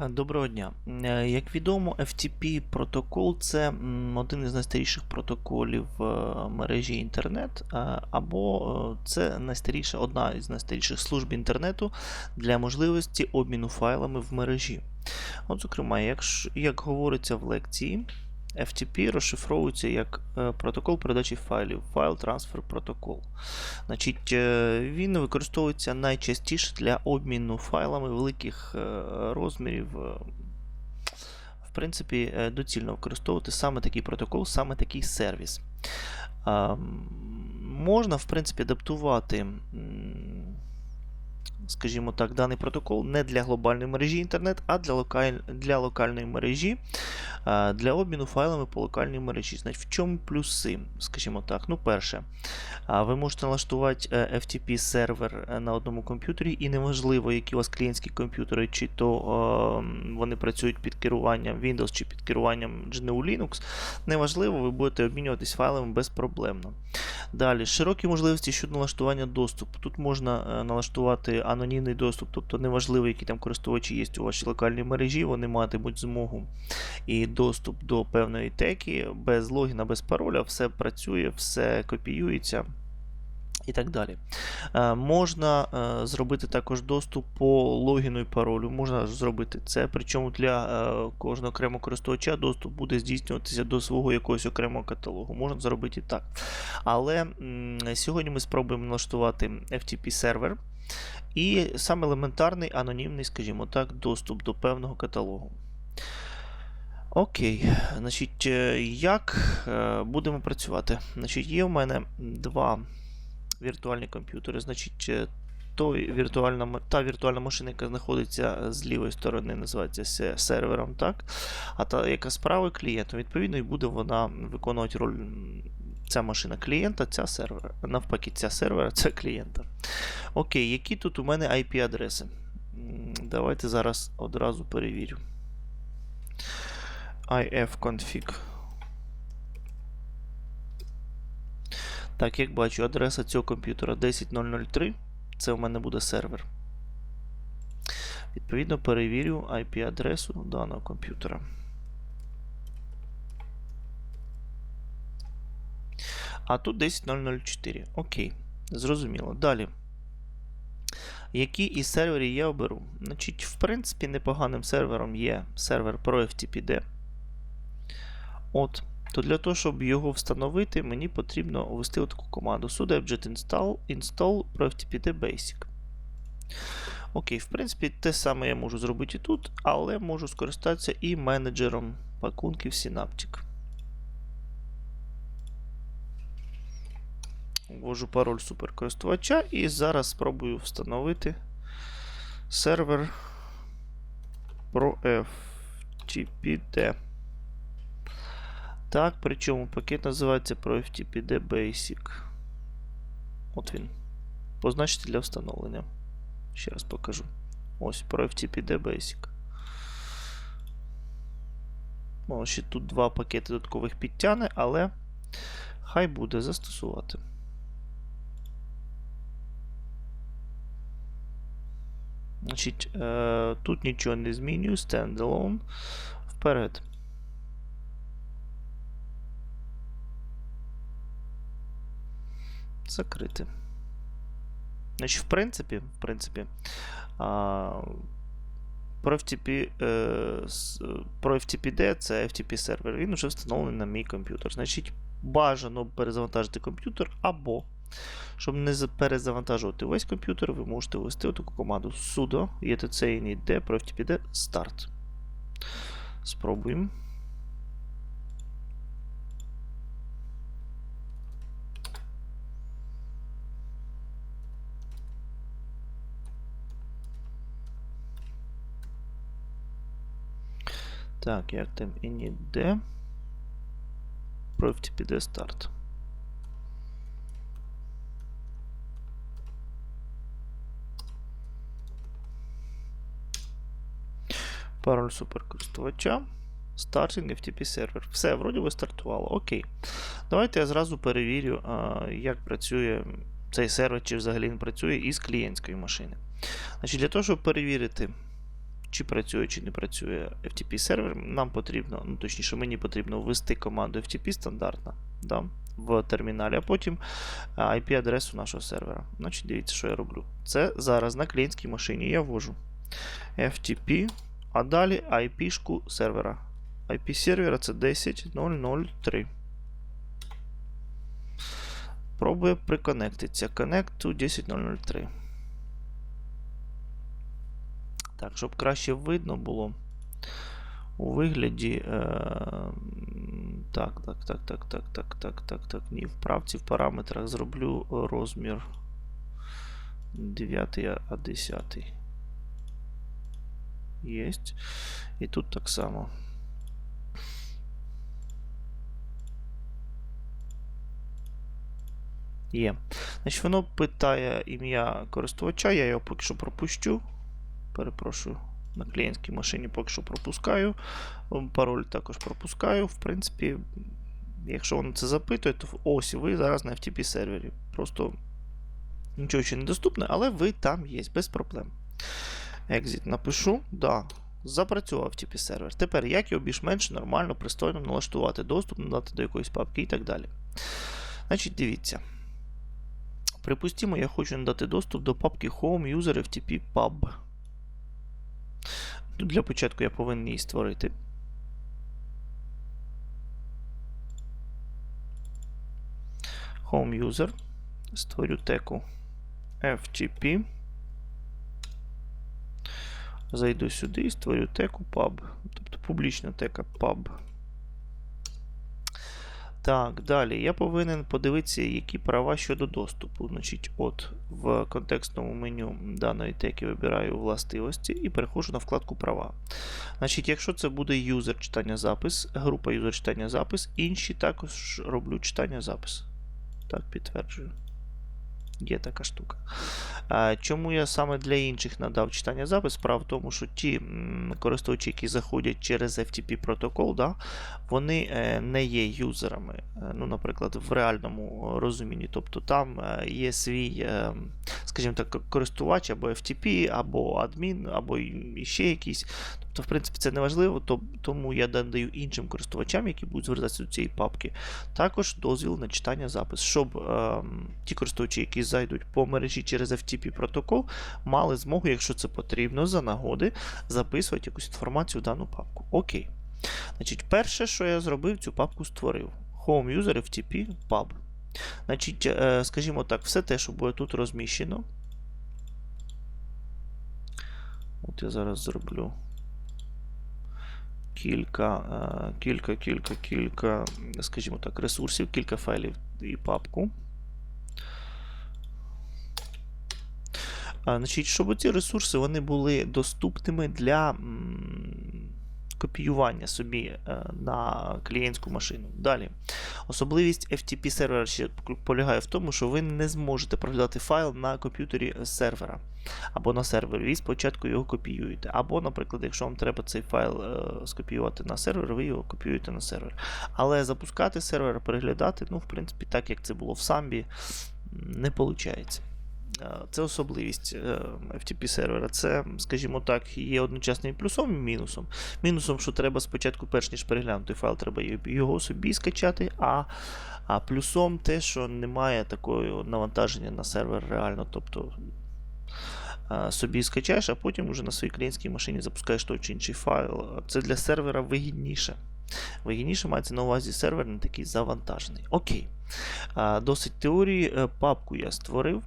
Е, Доброго дня. Е, Як відомо, FTP протокол це один із найстаріших протоколів е, мережі інтернет, або це найстаріша, одна із найстаріших служб інтернету для можливості обміну файлами в мережі. От, зокрема, як, як говориться в лекції, FTP розшифровується як е, протокол передачі файлів, File Transfer Protocol. Значить, е, він використовується найчастіше для обміну файлами великих е, розмірів. В принципі, доцільно використовувати саме такий протокол, саме такий сервіс. Можна, в принципі, адаптувати, скажімо так, даний протокол не для глобальної мережі інтернет, а для, локаль... для локальної мережі, для обміну файлами по локальній мережі. Значить, в чому плюси? Скажімо так. Ну, перше, Ви можете налаштувати е, FTP сервер е, на одному комп'ютері, і неважливо, які у вас клієнтські комп'ютери, чи то вони працюють під керуванням Windows чи під керуванням GNU Linux. Неважливо, ви будете обмінюватись файлами безпроблемно. Далі, широкі можливості щодо налаштування доступу. Тут можна е, налаштувати анонімний доступ, тобто неважливо, які там користувачі є у вашій локальній мережі, вони матимуть змогу і доступ до певної теки без логіна, без пароля, все працює, все копіюється. І так далі. Е, можна е, зробити також доступ по логіну і паролю. Можна зробити це. Причому для е, кожного окремого користувача доступ буде здійснюватися до свого якогось окремого каталогу. Можна зробити і так. Але сьогодні ми спробуємо налаштувати FTP сервер і саме елементарний анонімний, скажімо так, доступ до певного каталогу. Окей, значить, е, як е, будемо працювати? Значить, є в мене два віртуальні комп'ютери. Значить, е, той віртуальна, та віртуальна машина, яка знаходиться з лівої сторони, називається сервером, так? А та, яка з правої клієнтом, відповідно, і буде вона виконувати роль ця машина клієнта, ця сервера. Навпаки, ця сервера це клієнта. Окей, які тут у мене IP-адреси? Давайте зараз одразу перевірю. ifconfig. Так, як бачу, адреса цього комп'ютера 10003. Це у мене буде сервер. Відповідно, перевірю IP-адресу даного комп'ютера. А тут 10004. Окей, зрозуміло. Далі. Які із серверів я оберу? Значить, в принципі, непоганим сервером є сервер ProFTPD. От. То для того, щоб його встановити, мені потрібно ввести таку команду sudo install install ProFTPD Basic. Окей, в принципі, те саме я можу зробити і тут, але можу скористатися і менеджером пакунків Synaptic. Ввожу пароль суперкористувача і зараз спробую встановити сервер ProFTPD. Так, причому пакет називається ProFTPD Basic. От він. Позначте для встановлення. Ще раз покажу. Ось ProFTPD Basic. О, ще тут два пакети додаткових підтяне, але хай буде застосувати. Значить, е, тут нічого не змінюю. Standalone. Вперед. Закрити. Значить, в принципі, в принципі, а, про, FTP, е, про FTPD це FTP сервер. Він вже встановлений на мій комп'ютер. Значить, бажано перезавантажити комп'ютер або, щоб не перезавантажувати весь комп'ютер, ви можете ввести таку команду sudo etc init про FTPD start. Спробуємо. Так, як там init про FTPD start. Пароль суперкористувача. Starting FTP сервер. Все, вроді би стартувало. Окей. Давайте я зразу перевірю, як працює цей сервер, чи взагалі він працює із клієнтської машини. Значить, Для того, щоб перевірити, чи працює, чи не працює FTP сервер, нам потрібно, ну точніше, мені потрібно ввести команду FTP стандартна да, в терміналі, а потім IP-адресу нашого сервера. Значить, дивіться, що я роблю. Це зараз на клієнтській машині я ввожу FTP, а далі IP-шку сервера. IP сервера це 10.003. Пробує приконектитися. Connect to 10.003. Так, щоб краще видно було. У вигляді. Е, так, так, так, так, так, так, так, так, так. Ні, в правці в параметрах зроблю розмір 9 а 10. Єсть. І тут так само. Є. Значить, воно питає ім'я користувача, я його поки що пропущу. Перепрошую, на клієнтській машині поки що пропускаю. Пароль також пропускаю. В принципі, якщо воно це запитує, то ось ви зараз на FTP сервері. Просто нічого ще не доступне, але ви там є, без проблем. Exit напишу. Да, Запрацював FTP сервер. Тепер, як його більш-менш нормально, пристойно налаштувати доступ, надати до якоїсь папки і так далі. Значить, дивіться. Припустимо, я хочу надати доступ до папки Home User FTP Pub. Для початку я повинен її створити. Home User. Створю теку FTP. Зайду сюди і створю теку pub. Тобто публічна тека pub. Так, далі я повинен подивитися, які права щодо доступу. Значить, от В контекстному меню даної теки вибираю властивості і переходжу на вкладку права. Значить, Якщо це буде юзер читання запис, група юзер читання запис, інші також роблю читання запис. Так, підтверджую. Є така штука. Чому я саме для інших надав читання запис? Справа в тому, що ті користувачі, які заходять через FTP протокол, да, вони е, не є юзерами. Е, ну, Наприклад, в реальному розумінні. Тобто там е, є свій, скажімо так, користувач або FTP, або адмін, або ще якийсь. Тобто, в принципі, це не важливо, тому я даю іншим користувачам, які будуть звертатися до цієї папки, також дозвіл на читання запис, щоб е, ті користувачі, які зайдуть по мережі через FTP протокол, мали змогу, якщо це потрібно, за нагоди записувати якусь інформацію в дану папку. Окей. Значить, Перше, що я зробив, цю папку створив. Home User FTP Pub. Значить, е, Скажімо так, все те, що буде тут розміщено. От я зараз зроблю кілька, е, кілька, кілька, кілька, скажімо так, ресурсів, кілька файлів і папку. Значить, Щоб ці ресурси вони були доступними для копіювання собі е, на клієнтську машину. Далі. Особливість FTP сервера ще полягає в тому, що ви не зможете проглядати файл на комп'ютері сервера або на сервері. Ви спочатку його копіюєте. Або, наприклад, якщо вам треба цей файл е, скопіювати на сервер, ви його копіюєте на сервер. Але запускати сервер, переглядати, ну, в принципі, так як це було в самбі, не виходить. Це особливість е, FTP сервера. Це, скажімо так, є одночасним плюсом і мінусом. Мінусом, що треба спочатку, перш ніж переглянути файл, треба його собі скачати. А а плюсом те, що немає такого навантаження на сервер реально. Тобто собі скачаєш, а потім вже на своїй клієнтській машині запускаєш той чи інший файл. Це для сервера вигідніше. Вигідніше мається на увазі сервер не такий завантажений. Окей. Досить теорії. Е, папку я створив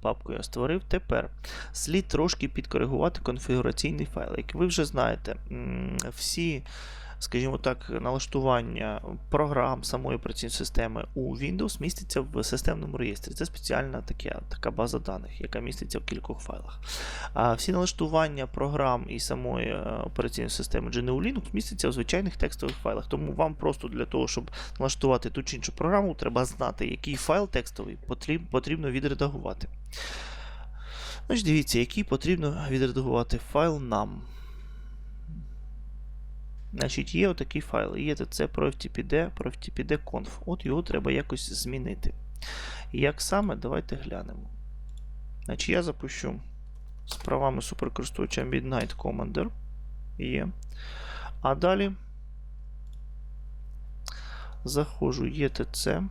папку я створив. Тепер слід трошки підкоригувати конфігураційний файл. Як ви вже знаєте, всі, скажімо так, налаштування програм самої операційної системи у Windows міститься в системному реєстрі. Це спеціальна така, така база даних, яка міститься в кількох файлах. А всі налаштування програм і самої е, операційної системи GNU Linux містяться в звичайних текстових файлах. Тому вам просто для того, щоб налаштувати ту чи іншу програму, треба знати, який файл текстовий потрібно відредагувати. Значить, Дивіться, який потрібно відредагувати файл нам. Значить, Є отакий файл. Є це про FTPD, про FTPD-conf. От його треба якось змінити. Як саме, давайте глянемо. Значить, Я запущу з правами суперкористувача Midnight Commander. Є. А далі заходжу ETC.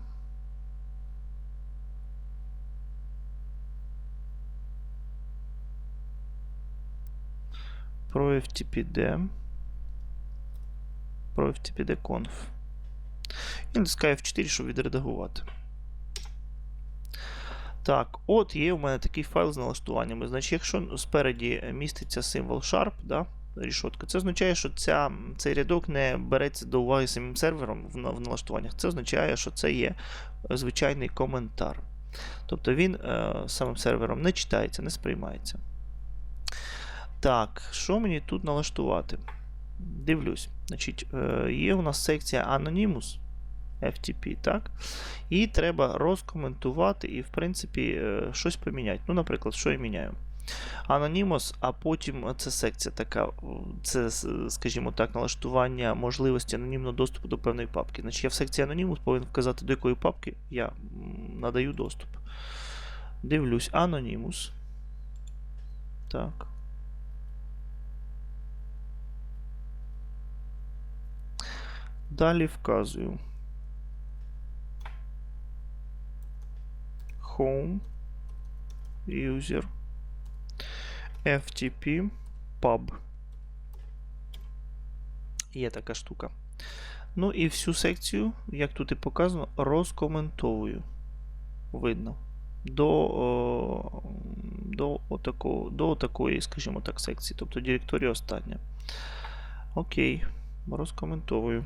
Про FTPD. Про FTPD Conf. І натискаю F4, щоб відредагувати. Так, от є у мене такий файл з налаштуваннями. Значить, якщо спереді міститься символ Sharp, да, рішотка, це означає, що ця, цей рядок не береться до уваги самим сервером в, в налаштуваннях. Це означає, що це є звичайний коментар. Тобто він е, самим сервером не читається, не сприймається. Так, що мені тут налаштувати? Дивлюсь. Значить, е, Є у нас секція Anonymous. FTP, так? І треба розкоментувати і, в принципі, е, щось поміняти. Ну, наприклад, що я міняю? Anonymous, а потім це секція така, це, скажімо так, налаштування можливості анонімного доступу до певної папки. Значить, я в секції Anonymous повинен вказати, до якої папки я надаю доступ. Дивлюсь, Anonymous. Так. Далі вказую. Home. User. FTP Pub. Є така штука. Ну і всю секцію, як тут і показано, розкоментовую. Видно. До до, отако, до такої, скажімо так, секції. Тобто директорія остання. Окей, розкоментовую.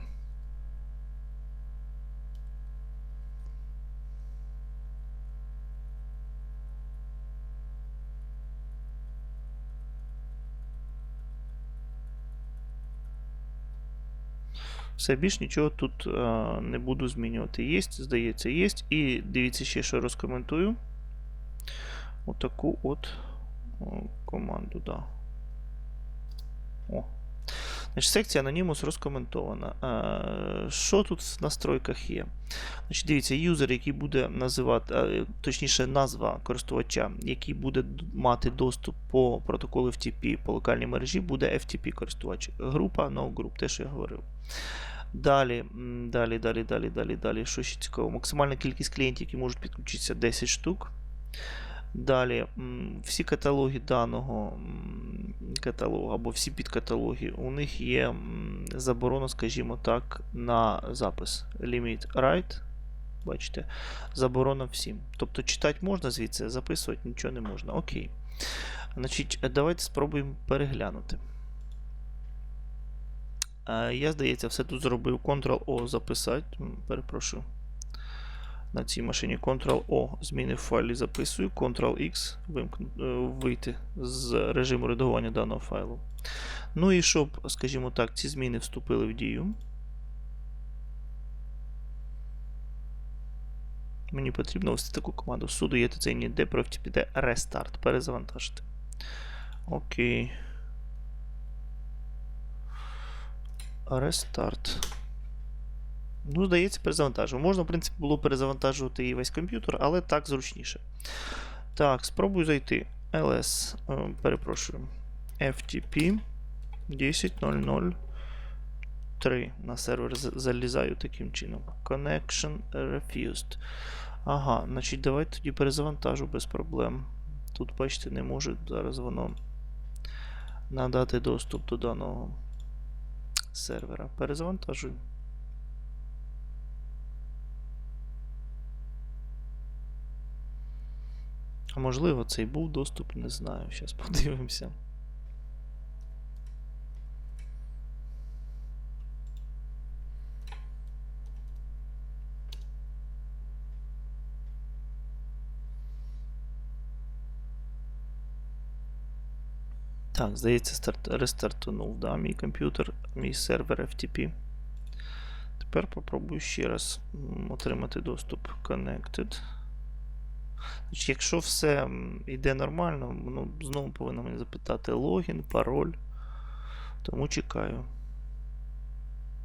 Все, більш нічого тут а, не буду змінювати. Є, здається, є. І дивіться ще, що розкоментую. Отаку от команду, да. О. Значить, Секція Anonymous розкоментована. А, що тут в настройках є? Значить, Дивіться, юзер, який буде називати, а, точніше, назва користувача, який буде мати доступ по протоколу FTP по локальній мережі, буде FTP-користувач. Група, no group, те, що я говорив. Далі, далі, далі, далі, далі, далі. Що ще цікаво? Максимальна кількість клієнтів, які можуть підключитися 10 штук. Далі, всі каталоги даного каталогу або всі підкаталоги, у них є заборона, скажімо так, на запис. Limit write. Бачите, заборона всім. Тобто читати можна звідси, записувати нічого не можна. Окей. Значить, Давайте спробуємо переглянути. Я, здається, все тут зробив Ctrl-O записати. Перепрошую. На цій машині Ctrl-O зміни в файлі записую, Ctrl-X е, вийти з режиму редагування даного файлу. Ну і щоб, скажімо так, ці зміни вступили в дію. Мені потрібно ввести таку команду. Суду є цей ніде про FTPD Restart. Перезавантажити. Окей. Restart. Ну, здається, перезавантажив. Можна, в принципі, було перезавантажувати і весь комп'ютер, але так зручніше. Так, спробую зайти. LS, е, перепрошую. FTP 10.0.0.3 на сервер залізаю таким чином. Connection refused. Ага, значить, давайте тоді перезавантажу без проблем. Тут, бачите, не може зараз воно надати доступ до даного сервера. Перезавантажую. А можливо, це і був доступ, не знаю. Зараз подивимося. Так, здається, старт, рестартунув да, мій комп'ютер, мій сервер FTP. Тепер попробую ще раз отримати доступ Connected. Значить, Якщо все йде нормально, ну, знову повинно мені запитати логін, пароль. Тому чекаю.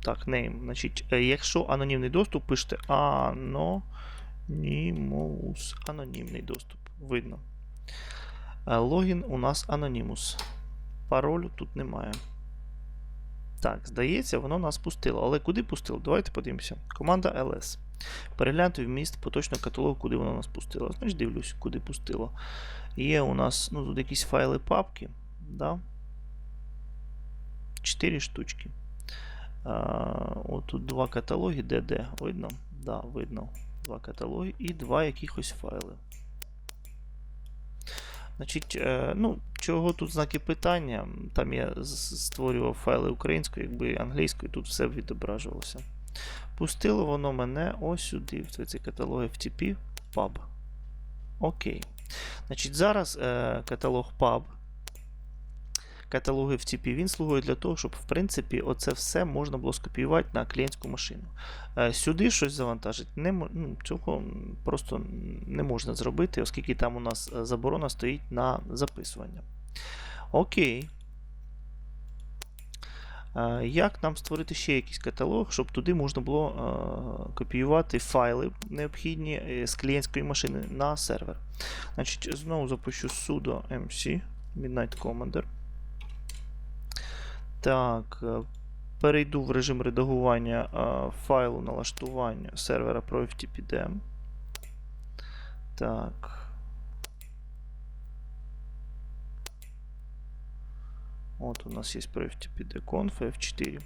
Так, name. Значить, е, Якщо анонімний доступ, пишете Anonymous. Анонімний доступ. Видно. Е, Логін у нас Anonymous. Паролю тут немає. Так, здається, воно нас пустило. Але куди пустило? Давайте подивимося. Команда LS. Переглянути вміст поточного каталогу, куди воно нас пустило. Значить, дивлюсь, куди пустило. Є у нас ну, тут якісь файли папки. Да? 4 штучки. А, от тут два каталоги, де? Видно? Да, видно. Два каталоги і два якихось файли. Значить, е, ну, чого тут знаки питання? Там я створював файли українською, якби англійською, тут все відображувалося. Пустило воно мене ось сюди, в цей каталог FTP pub. Окей. Значить, зараз е, каталог pub, каталог FTP, він слугує для того, щоб, в принципі, оце все можна було скопіювати на клієнтську машину. Е, сюди щось завантажити не, ну, цього просто не можна зробити, оскільки там у нас е, заборона стоїть на записування. Окей. Е, Як нам створити ще якийсь каталог, щоб туди можна було копіювати файли необхідні з клієнтської машини на сервер? Значить, знову запущу sudo mc Midnight Commander. Так, е, перейду в режим редагування е, файлу налаштування сервера про FTPDM. Так. От у нас є про FTPD-conf F4.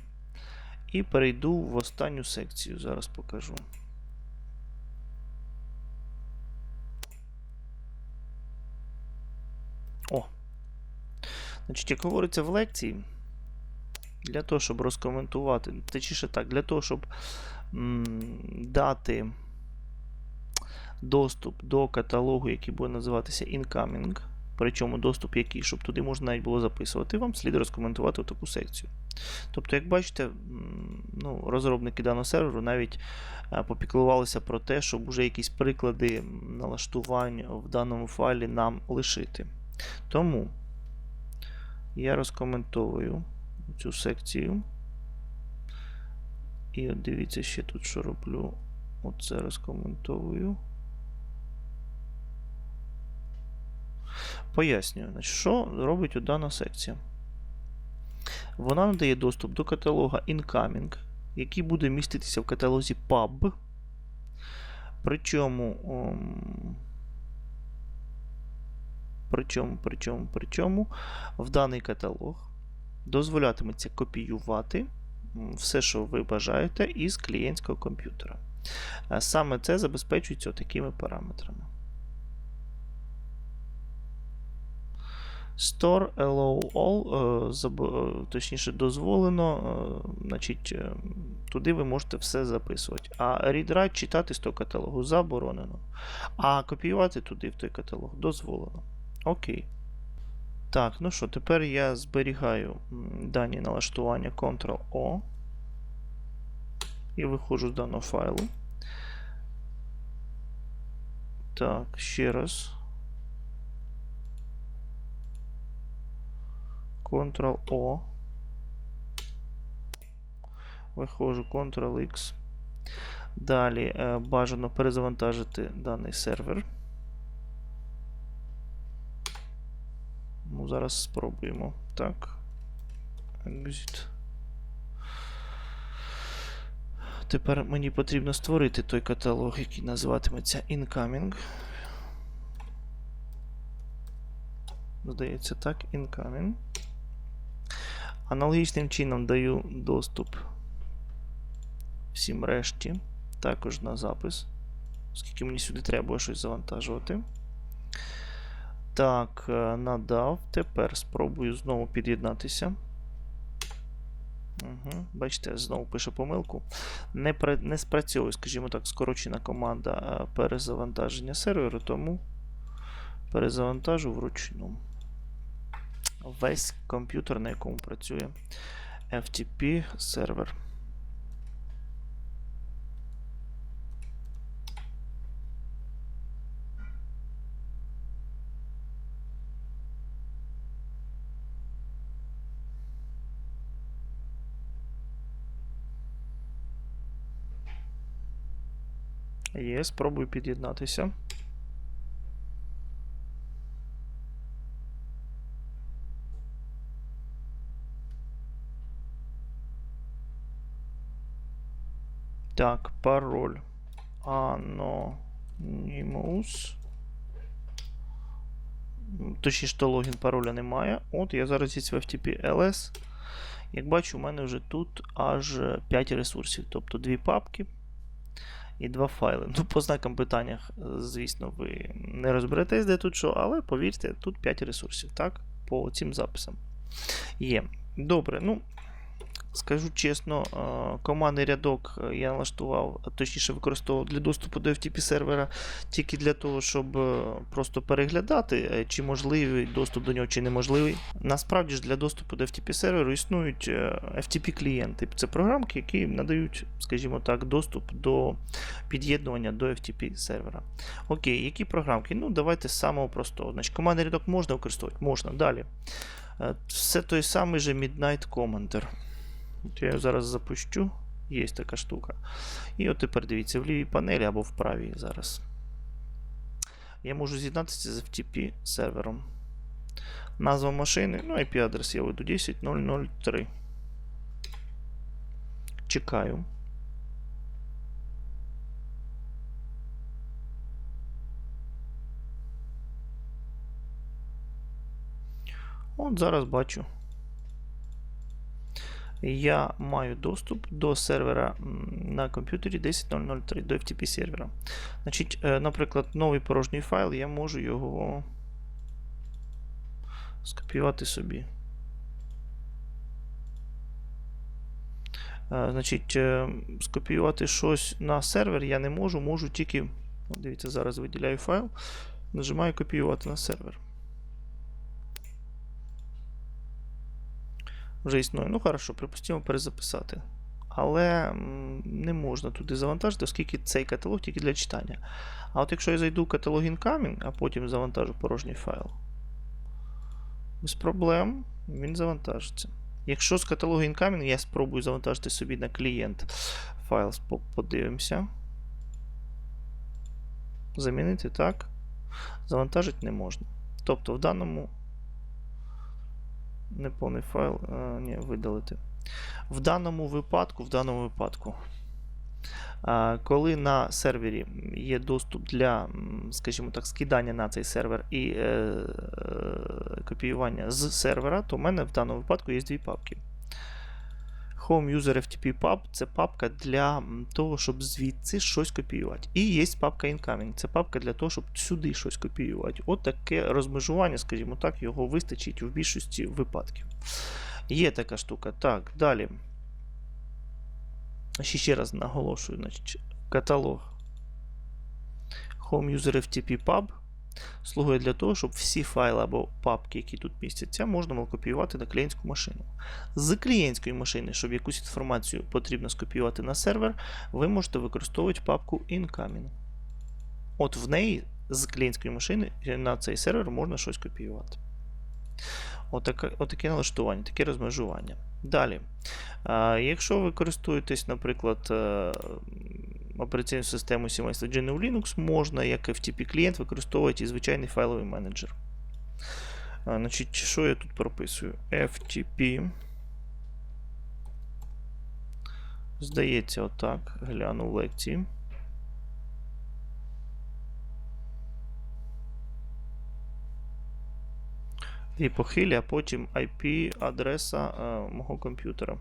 І перейду в останню секцію. Зараз покажу. О! Значить, як говориться в лекції, для того, щоб розкоментувати, точніше так, для того, щоб дати доступ до каталогу, який буде називатися Incoming, причому доступ який, щоб туди можна навіть було записувати, вам слід розкоментувати таку секцію. Тобто, як бачите, ну, розробники даного серверу навіть е, попіклувалися про те, щоб вже якісь приклади налаштувань в даному файлі нам лишити. Тому я розкоментовую цю секцію. І от дивіться, ще тут що роблю. Оце розкоментовую. Пояснюю, що робить дана секція. Вона надає доступ до каталога Incoming, який буде міститися в каталозі pub. Причому. ом, Причому, причому, причому в даний каталог дозволятиметься копіювати все, що ви бажаєте, із клієнтського комп'ютера. Е, Саме це забезпечується такими параметрами. Store allow all, е, е, точніше, дозволено, значить, туди ви можете все записувати. А read-write читати з того каталогу заборонено. А копіювати туди в той каталог дозволено. Окей. Так, ну що, тепер я зберігаю дані налаштування Ctrl-O і виходжу з даного файлу. Так, ще раз. Ctrl-O. Виходжу Ctrl-X. Далі е, бажано перезавантажити даний сервер. Зараз спробуємо. Так. Exit. Тепер мені потрібно створити той каталог, який називатиметься Incoming. Здається, так, Incoming. Аналогічним чином даю доступ всім решті, також на запис, оскільки мені сюди треба щось завантажувати. Так, е, надав. Тепер спробую знову під'єднатися. Угу. Бачите, знову пише помилку. Не, не спрацьовує, скажімо так, скорочена команда е, перезавантаження серверу, тому перезавантажу вручну. Весь комп'ютер, на якому працює FTP сервер. Є, спробую під'єднатися. Так, пароль Anonymous. Точніше, то логін пароля немає. От я зараз зі в FTP LS. Як бачу, у мене вже тут аж 5 ресурсів, тобто дві папки і два файли. Ну, по знакам питаннях, е, звісно, ви не розберетесь, де тут що, але повірте, тут 5 ресурсів, так? По цим записам. Є. Добре, ну. Скажу чесно, е, командний рядок е, я налаштував, точніше використовував для доступу до FTP сервера тільки для того, щоб е, просто переглядати, чи можливий доступ до нього, чи неможливий. Насправді ж для доступу до FTP серверу існують е, FTP клієнти. Це програмки, які надають, скажімо так, доступ до під'єднування до FTP сервера. Окей, які програмки? Ну, давайте з самого простого. Значить, командний рядок можна використовувати? Можна. Далі. Все той самий же Midnight Commander. От я його зараз запущу. Є така штука. І от тепер дивіться, в лівій панелі або в правій зараз. Я можу з'єднатися з FTP сервером. Назва машини, ну, IP-адрес я введу 10003. Чекаю. От зараз бачу. Я маю доступ до сервера на комп'ютері 10003 до FTP сервера. Значить, е, наприклад, новий порожній файл, я можу його скопіювати собі. Е, Значить, е, скопіювати щось на сервер я не можу, можу тільки. Дивіться, зараз виділяю файл, нажимаю копіювати на сервер. Вже існує. Ну, хорошо, припустимо перезаписати. Але не можна туди завантажити, оскільки цей каталог тільки для читання. А от якщо я зайду в каталог Incoming, а потім завантажу порожній файл, без проблем він завантажиться. Якщо з каталогу Incoming я спробую завантажити собі на клієнт файл, подивимося. Замінити так. Завантажити не можна. Тобто в даному неповний файл. А, ні, видалити. В даному випадку, в даному випадку, а, коли на сервері є доступ для, скажімо так, скидання на цей сервер і е, е, копіювання з сервера, то в мене в даному випадку є дві папки. Home User FTP Pub це папка для того, щоб звідси щось копіювати. І є папка Incoming. Це папка для того, щоб сюди щось копіювати. От таке розмежування, скажімо так, його вистачить в більшості випадків. Є така штука. Так, далі. Ще раз наголошую, значить, каталог Home User FTP Pub слугує для того, щоб всі файли або папки, які тут містяться, можна було копіювати на клієнтську машину. З клієнтської машини, щоб якусь інформацію потрібно скопіювати на сервер, ви можете використовувати папку Incoming. От в неї з клієнтської машини на цей сервер можна щось копіювати. Отаке, отаке налаштування, таке розмежування. Далі. Якщо ви користуєтесь, наприклад, операційною системою сімейства GNU Linux, можна, як FTP клієнт, використовувати і звичайний файловий менеджер. А, значить, що я тут прописую? FTP. Здається, отак. Гляну в лекції. І похилі, а потім IP-адреса е, мого комп'ютера.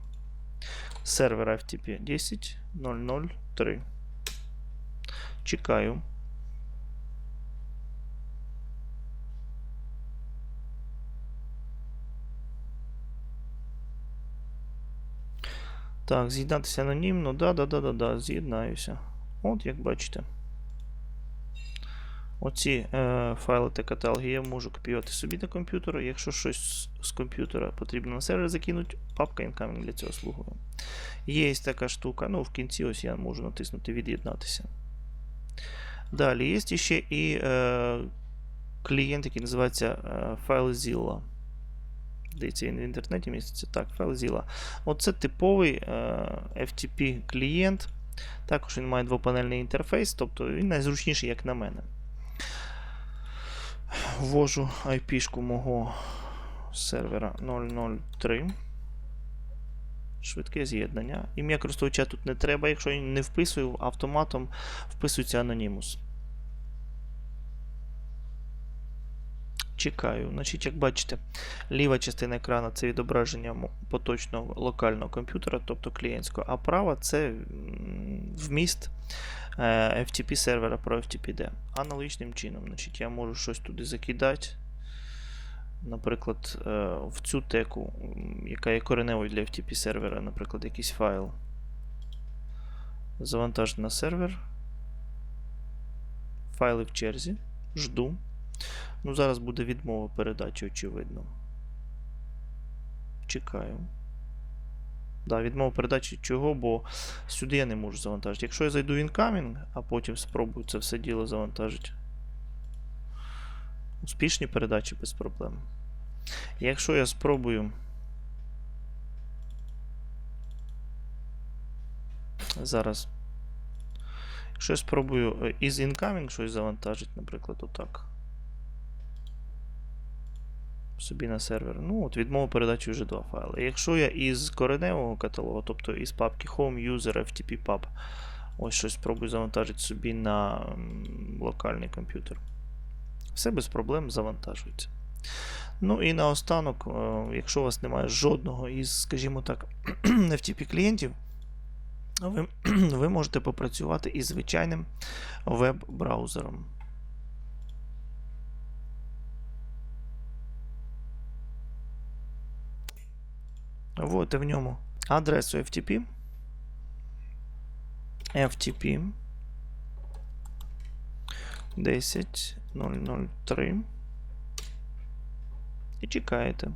Сервера FTP 10.003. Чекаю. Так, з'єднатися анонімно. Да, да, да, да, да, з'єднаюся. От, як бачите. Оці е, файли та каталоги я можу копіювати собі на комп'ютер. Якщо щось з комп'ютера потрібно на сервер закинути, папка Incoming для цього слугує. Є така штука, ну в кінці ось я можу натиснути Від'єднатися. Далі є ще і е, клієнт, який називається е, FileZilla. Здається, він в інтернеті міститься. Так, FileZilla. Оце типовий е, FTP клієнт. Також він має двопанельний інтерфейс, тобто він найзручніший, як на мене. Ввожу IP-шку мого сервера 003. Швидке з'єднання. Ім'я користувача тут не треба, якщо не вписую, автоматом вписується анонімус. Чекаю. Значить, як бачите, ліва частина екрану це відображення поточного локального комп'ютера, тобто клієнтського, а права це вміст е, FTP сервера про FTPD. Аналогічним чином, значить, я можу щось туди закидати. Наприклад, е, в цю теку, яка є кореневою для FTP сервера, наприклад, якийсь файл. Завантажити на сервер. Файли в черзі. Жду. Ну, зараз буде відмова передачі, очевидно. Чекаю. Да, відмова передачі чого, бо сюди я не можу завантажити. Якщо я зайду в incoming, а потім спробую це все діло завантажити. Успішні передачі без проблем. Якщо я спробую. Зараз. Якщо я спробую е, із incoming щось завантажити, наприклад, отак. Собі на сервер. Ну, от відмова передачі вже два файли. Якщо я із кореневого каталогу, тобто із папки Home User FTP Pub, ось щось спробую завантажити собі на локальний комп'ютер. Все без проблем завантажується. Ну і наостанок, е, якщо у вас немає жодного із, скажімо так, FTP клієнтів, ви, ви можете попрацювати із звичайним веб-браузером. Вводите в ньому адресу FTP. FTP 10003 і чекаєте.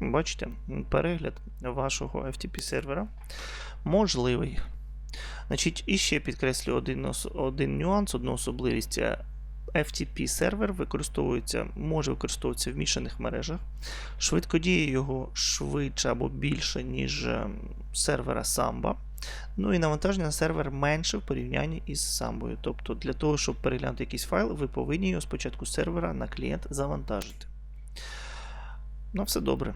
Бачите, перегляд вашого FTP сервера можливий. Значить, і ще підкреслю один, один нюанс, одну особливість. FTP сервер використовується, може використовуватися в мішаних мережах. Швидкодія його швидше або більше, ніж е, сервера Samba. Ну і навантаження на сервер менше в порівнянні із Samba. Тобто, для того, щоб переглянути якийсь файл, ви повинні його спочатку сервера на клієнт завантажити. Ну, все добре.